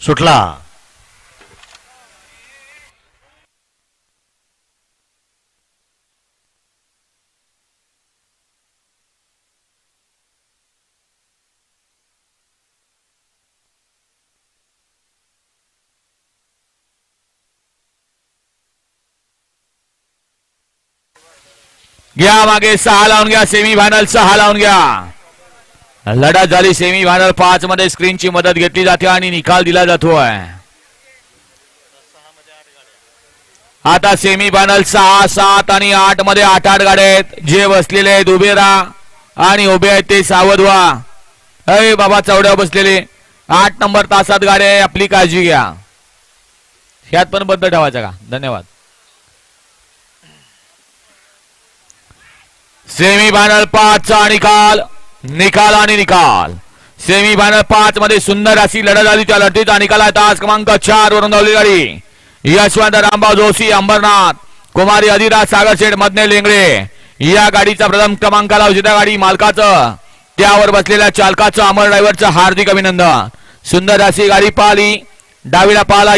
सुटला। गया मागे सहा लावून सेमी फायनल सहा लावून घ्या लढत झाली सेमी फायनल पाच मध्ये स्क्रीनची मदत घेतली जाते आणि निकाल दिला जातोय आता सेमी फायनल सहा सात आणि आठमध्ये आठ आठ गाड्या आहेत. जे बसलेले आहेत उभे राहा आणि उभे आहेत ते सावध व्हा अय बाबा चौड्या बसलेले. आठ नंबर तासात गाड्या आहे आपली काळजी घ्या. ह्यात पण बंद ठेवायचं का? धन्यवाद. सेमी फायनल पाचचा निकाल. निकाल आणि निकाल. सेमी फायनल पाच मध्ये सुंदर अशी लढत झाली त्या लढतीचा निकाल आहे तास क्रमांक चार वरून धावली गाडी. यशवंत रामभाऊ जोशी अंबरनाथ कुमारी अधिराज सागरशेठ मधने लेंगडे. या गाडीचा प्रथम क्रमांकाला उशिरा गाडी मालकाचं. त्यावर बसलेल्या चालकाचं अमर ड्रायव्हरचं हार्दिक अभिनंदन. सुंदर अशी गाडी पाहिली. डावीला पाहिला